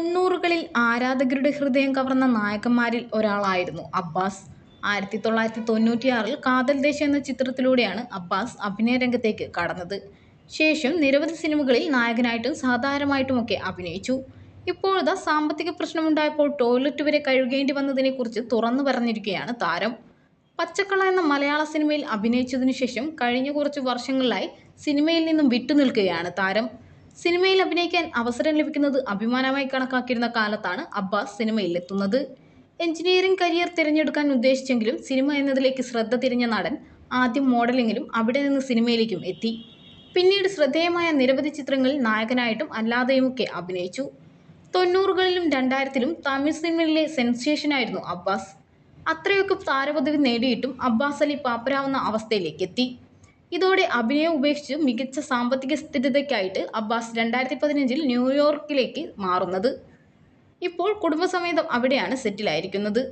തൊണ്ണൂറുകളിൽ ആരാധകരുടെ ഹൃദയം കവർന്ന നായകന്മാരിൽ ഒരാളായിരുന്നു അബ്ബാസ്. ആയിരത്തി തൊള്ളായിരത്തി തൊണ്ണൂറ്റിയാറിൽ കാതൽ ദേശം എന്ന ചിത്രത്തിലൂടെയാണ് അബ്ബാസ് അഭിനയ രംഗത്തേക്ക് കടന്നത്. ശേഷം നിരവധി സിനിമകളിൽ നായകനായിട്ടും സാധാരണമായിട്ടുമൊക്കെ അഭിനയിച്ചു. ഇപ്പോഴത്തെ സാമ്പത്തിക പ്രശ്നമുണ്ടായപ്പോൾ ടോയ്ലറ്റ് വരെ കഴുകേണ്ടി വന്നതിനെക്കുറിച്ച് തുറന്നു പറഞ്ഞിരിക്കുകയാണ് താരം. പച്ചക്കള എന്ന മലയാള സിനിമയിൽ അഭിനയിച്ചതിനു ശേഷം കഴിഞ്ഞ കുറച്ച് വർഷങ്ങളിലായി സിനിമയിൽ നിന്നും വിട്ടുനിൽക്കുകയാണ് താരം. സിനിമയിൽ അഭിനയിക്കാൻ അവസരം ലഭിക്കുന്നത് അഭിമാനമായി കണക്കാക്കിയിരുന്ന കാലത്താണ് അബ്ബാസ് സിനിമയിലെത്തുന്നത്. എഞ്ചിനീയറിംഗ് കരിയർ തിരഞ്ഞെടുക്കാൻ ഉദ്ദേശിച്ചെങ്കിലും സിനിമ എന്നതിലേക്ക് ശ്രദ്ധ തിരിഞ്ഞ നടൻ ആദ്യം മോഡലിങ്ങിലും അവിടെ നിന്ന് സിനിമയിലേക്കും എത്തി. പിന്നീട് ശ്രദ്ധേയമായ നിരവധി ചിത്രങ്ങളിൽ നായകനായിട്ടും അല്ലാതെയുമൊക്കെ അഭിനയിച്ചു. തൊണ്ണൂറുകളിലും രണ്ടായിരത്തിലും തമിഴ് സിനിമയിലെ സെൻസേഷനായിരുന്നു അബ്ബാസ്. അത്രയൊക്കെ താരപദവി നേടിയിട്ടും അബ്ബാസ് അലി പാപ്പരാവുന്ന അവസ്ഥയിലേക്ക് എത്തി. ഇതോടെ അഭിനയം ഉപേക്ഷിച്ച് മികച്ച സാമ്പത്തിക സ്ഥിരതയ്ക്കായിട്ട് അബ്ബാസ് രണ്ടായിരത്തി പതിനഞ്ചിൽ ന്യൂയോർക്കിലേക്ക് മാറുന്നത്. ഇപ്പോൾ കുടുംബസമേതം അവിടെയാണ് സെറ്റിലായിരിക്കുന്നത്.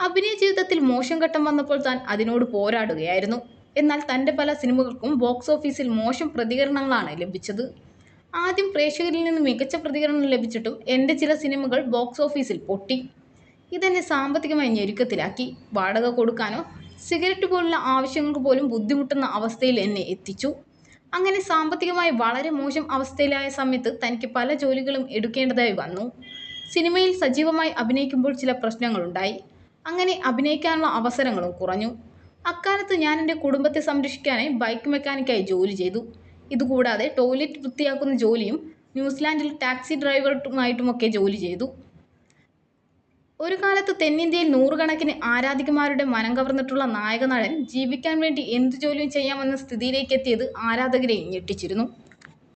അഭിനയ ജീവിതത്തിൽ മോശം ഘട്ടം വന്നപ്പോൾ താൻ അതിനോട് പോരാടുകയായിരുന്നു. എന്നാൽ തന്റെ പല സിനിമകൾക്കും ബോക്സ് ഓഫീസിൽ മോശം പ്രതികരണങ്ങളാണ് ലഭിച്ചത്. ആദ്യം പ്രേക്ഷകരിൽ നിന്ന് മികച്ച പ്രതികരണം ലഭിച്ചിട്ടും എന്റെ ചില സിനിമകൾ ബോക്സ് ഓഫീസിൽ പൊട്ടി. ഇതെന്നെ സാമ്പത്തികമായി ഞെരുക്കത്തിലാക്കി. വാടക കൊടുക്കാനോ സിഗരറ്റ് പോലുള്ള ആവശ്യങ്ങൾക്ക് പോലും ബുദ്ധിമുട്ടുന്ന അവസ്ഥയിൽ എന്നെ എത്തിച്ചു. അങ്ങനെ സാമ്പത്തികമായി വളരെ മോശം അവസ്ഥയിലായ സമയത്ത് തനിക്ക് പല ജോലികളും എടുക്കേണ്ടതായി വന്നു. സിനിമയിൽ സജീവമായി അഭിനയിക്കുമ്പോൾ ചില പ്രശ്നങ്ങളുണ്ടായി. അങ്ങനെ അഭിനയിക്കാനുള്ള അവസരങ്ങളും കുറഞ്ഞു. അക്കാലത്ത് ഞാൻ എന്റെ കുടുംബത്തെ സംരക്ഷിക്കാനായി ബൈക്ക് മെക്കാനിക്കായി ജോലി ചെയ്തു. ഇതുകൂടാതെ ടോയ്ലറ്റ് വൃത്തിയാക്കുന്ന ജോലിയും ന്യൂസിലാൻഡിൽ ടാക്സി ഡ്രൈവറുമായിട്ടുമൊക്കെ ജോലി ചെയ്തു. ഒരു കാലത്ത് തെന്നിന്ത്യയിൽ നൂറുകണക്കിന് ആരാധികമാരുടെ മനം കവർന്നിട്ടുള്ള നായകനടൻ ജീവിക്കാൻ വേണ്ടി എന്തു ജോലിയും ചെയ്യാമെന്ന സ്ഥിതിയിലേക്ക് എത്തിയത് ആരാധകരെ ഞെട്ടിച്ചിരുന്നു.